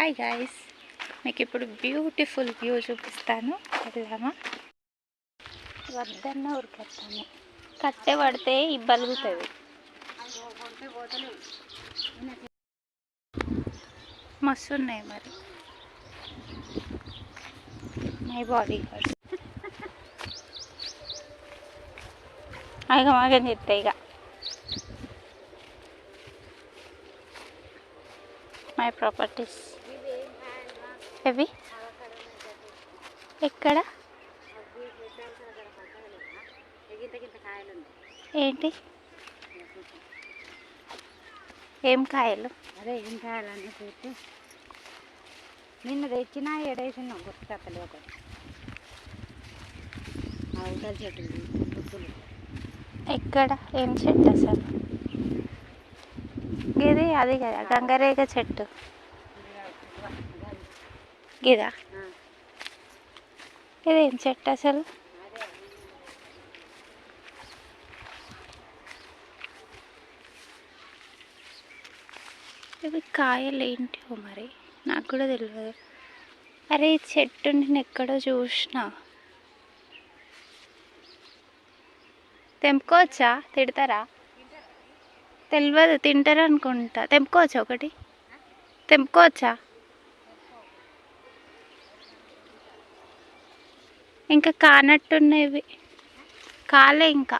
Hi guys మీకు ఇప్పుడు beautiful view చూపిస్తాను. వెళ్దామా? వద్దన్న ఉరికెత్తాను కట్టె పడితే ఇబ్బలుగుతుంది. మస్తు ఉన్నాయి మరి మై బాడీ హర్ట్స్ ఆగమాగం చెప్తాయి ఇక మై ప్రాపర్టీస్ ఎవి ఎక్కడ? ఏంటి? ఏం కాయలు? అదే ఏం కావాలని చూస్తే నిన్న తెచ్చినా ఎడేసిన గుర్తుకత్తలే ఒకటి అవతల చెట్టు గుర్తులు ఎక్కడ? ఏం చెట్టు అసలు? గిది అది కదా గంగరేగ చెట్టు. గిదా? ఇదేం చెట్టు అసలు? ఇవి కాయలు ఏంటివో మరి? నాకు కూడా తెలియదు అరే ఈ చెట్టు నేను ఎక్కడో చూసిన. తెంపుకోవచ్చా? తిడతారా? తెలియదు తింటారు అనుకుంటా. తెంపుకోవచ్చా ఒకటి? తెంపుకోవచ్చా? ఇంకా కానట్టున్నవి. కాలే ఇంకా.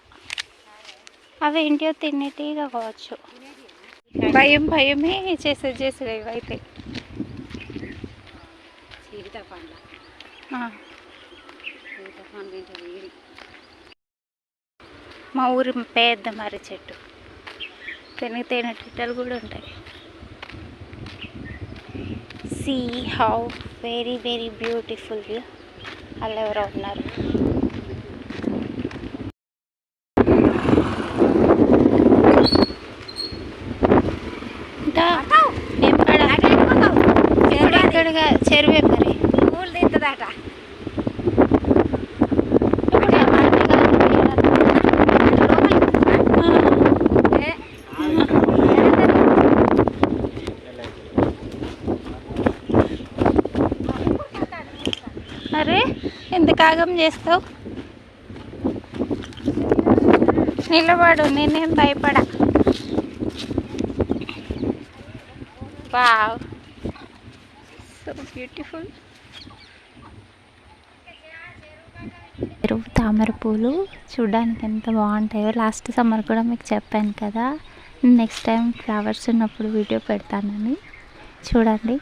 అవి ఏంటియో తినేటిగా కావచ్చు. భయం భయమే పండ్లు ఇంత వేడి. మా ఊరి పెద్ద మర్రి చెట్టు. తేనె తేనెటీగలు కూడా ఉంటాయి. See how very very beautiful view. అలా ఎవరో ఉన్నారు ఎంత చేస్తావు? నిలబడు నేనేం భయపడా? వావ్. సో బ్యూటిఫుల్ చెరువు తామర పూలు చూడడానికి ఎంత బాగుంటాయో లాస్ట్ సమ్మర్ కూడా మీకు చెప్పాను కదా. నెక్స్ట్ టైం ఫ్లవర్స్ ఉన్నప్పుడు వీడియో పెడతానని. చూడండి.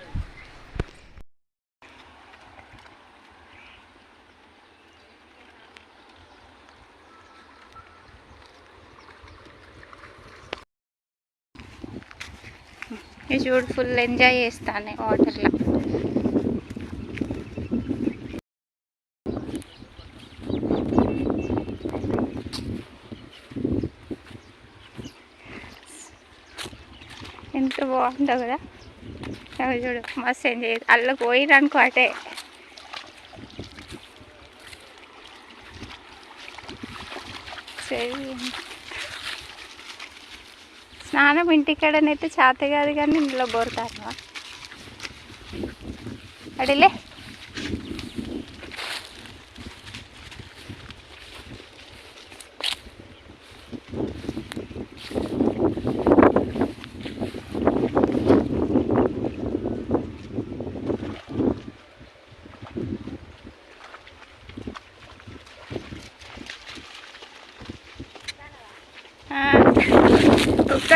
చూడు ఫుల్ ఎంజాయ్ చేస్తాను వాటర్లో ఎంత బాగుందో కదా. అవి చూడు మస్తు ఎంజాయ్ చేస్తా. అల్ల పోయిరనుకో అటే. సరే. స్నానం ఇంటికాడనైతే చేత కాదు కానీ ఇంట్లో బోరుతారు. అడిలే.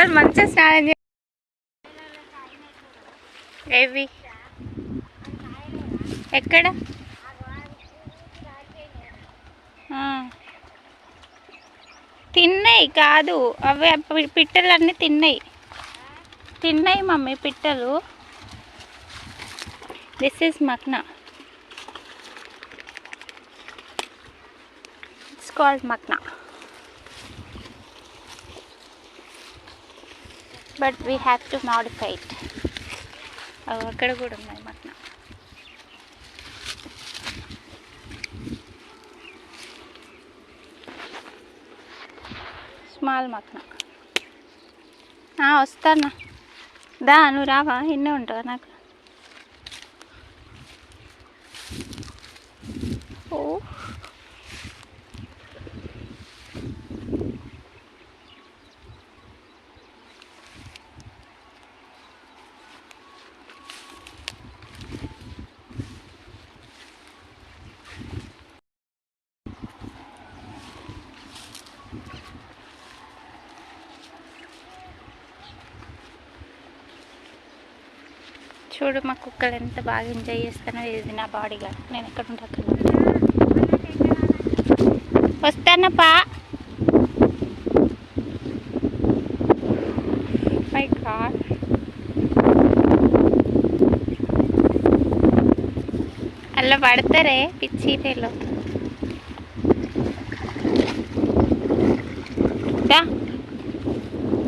కుక్కలు మంచిగా స్నానం ఏవి? ఎక్కడ? తిన్నాయి కాదు అవి పిట్టలు అన్నీ తిన్నాయి. తిన్నాయి మమ్మీ పిట్టలు. This is makhna it's called makhna but we have to modify it. అక్కడ కూడా ఉన్నాయి మక్న స్మాల్ మక్న వస్తానా. దా నువ్వు రావా? ఇన్నే ఉంటావా నాకు? చూడు మా కుక్కలు ఎంత బాగా ఎంజాయ్ చేస్తానో ఇది నా బాడీ గార్డ్ నేను ఎక్కడ ఉంటా వస్తానప్పా. మై అలా పడతారే పిచ్చిరేలో దా.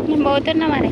నేను పోతున్నా మరి.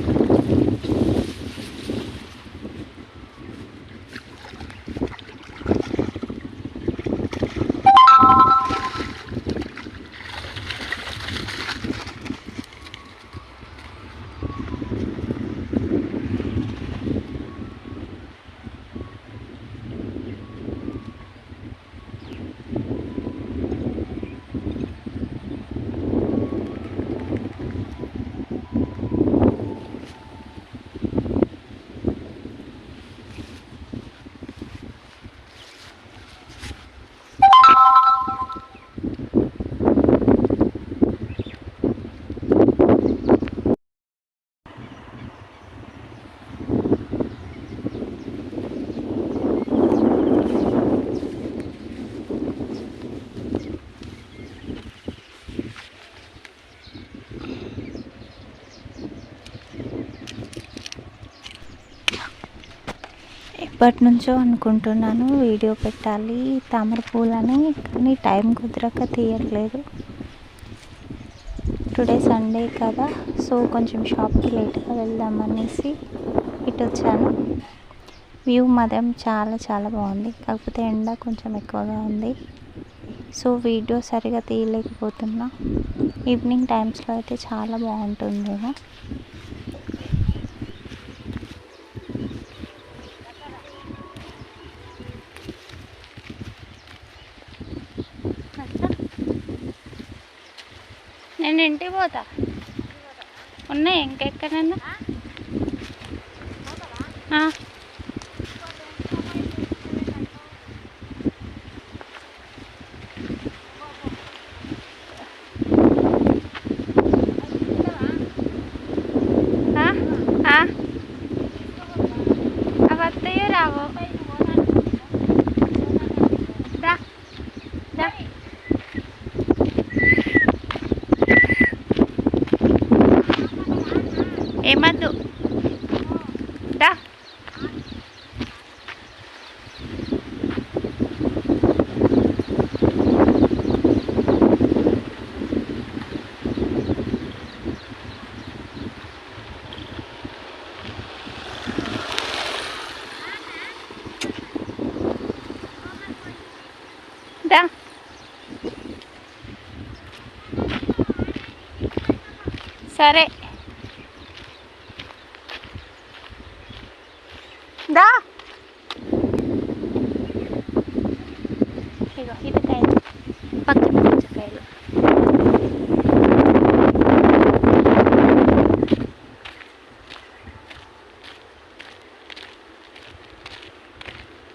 ఎప్పటి నుంచో అనుకుంటున్నాను వీడియో పెట్టాలి. తామర పూలని కానీ టైం కుదరక తీయట్లేదు. టుడే సండే కదా సో కొంచెం షాప్కి లేట్గా వెళ్దాం అనేసి ఇటు వచ్చాను. వ్యూ మాత్రం చాలా చాలా బాగుంది. కాకపోతే ఎండ కొంచెం ఎక్కువగా ఉంది. సో వీడియో సరిగా తీయలేకపోతున్నా. ఈవినింగ్ టైమ్స్లో అయితే చాలా బాగుంటుంది నేను ఇంటికి పోతా. ఉన్నాయి ఇంకెక్కడన్నా ఆ. ఆ? ఆ? అవి వస్తాయో రావో దా దా ఏమద్దు దా దా సరే. దా. ఇగో ఇది కాయలు. పక్కన పుచ్చకాయలు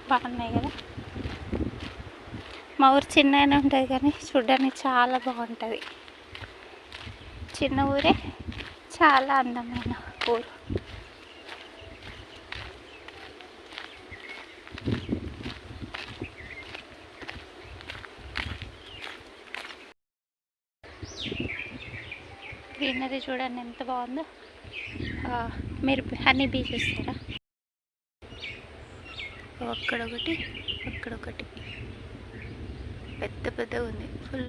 బాగున్నాయి కదా? మా ఊరు చిన్నగానే ఉంటుంది కానీ చూడడానికి చాలా బాగుంటుంది. చిన్న ఊరే. చాలా అందమైన ఊరు. గ్రీనరీ చూడండి ఎంత బాగుందో. మీరు హనీ బీ చూస్తారా అక్కడొకటి అక్కడొకటి పెద్ద పెద్దగా ఉంది. ఫుల్